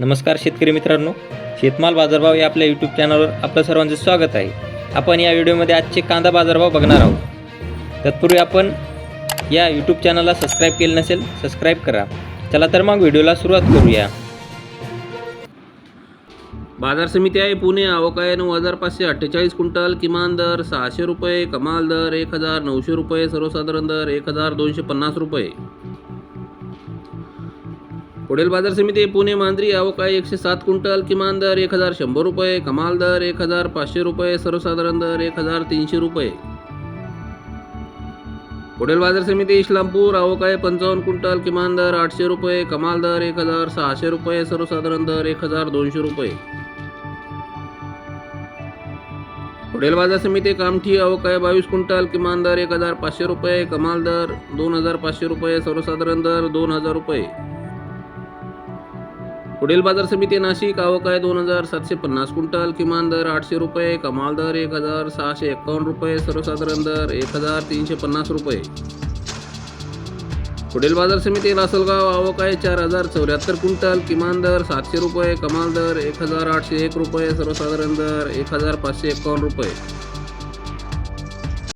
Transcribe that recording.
नमस्कार शेतकरी मित्रांनो शेतमाल बाजारभाव या आपल्या यूट्यूब चॅनलवर आपलं सर्वांचं स्वागत आहे. आपण या व्हिडिओमध्ये आजचे कांदा बाजारभाव बघणार आहोत. तत्पूर्वी आपण या यूट्यूब चॅनलला सबस्क्राईब केलं नसेल सबस्क्राईब करा. चला तर मग व्हिडिओला सुरुवात करूया. बाजार समिती आहे पुणे आवक आहे नऊ हजार पाचशे अठ्ठेचाळीस क्विंटल किमान दर सहाशे रुपये कमाल दर एक हजार नऊशे रुपये सर्वसाधारण दर एक हजार दोनशे पन्नास रुपये. पुढील बाजार समिती पुणे मांजरी अवकाळी आहे एकशे सात क्विंटल किमान दर एक हजार शंभर रुपये कमाल दर एक हजार पाचशे रुपये सर्वसाधारण दर एक हजार तीनशे रुपये. पुढील बाजार समिती इस्लामपूर अवकाळी आहे पंचावन्न क्विंटल किमान दर आठशे रुपये कमाल दर एक हजार सहाशे रुपये सर्वसाधारण दर एक हजार दोनशे रुपये. पुढील बाजार समिती कामठी आवक आहे बावीस क्विंटल किमान दर एक हजार पाचशे रुपये कमाल दर दोन हजार पाचशे रुपये सर्वसाधारण दर दोन हजार रुपये. पुढील बाजार समिती नाशिक आवक आहे दोन हजार सातशे पन्नास क्विंटल किमान दर आठशे रुपये कमाल दर एक हजार सहाशे एकावन्न रुपये सर्वसाधारण दर एक हजार तीनशे पन्नास रुपये. पुढील बाजार समिती लासलगाव आवक आहे चार हजार चौऱ्याहत्तर क्विंटल किमान दर सातशे रुपये कमाल दर एक हजार आठशे एक रुपये सर्वसाधारण दर एक हजार पाचशे एकावन्न रुपये.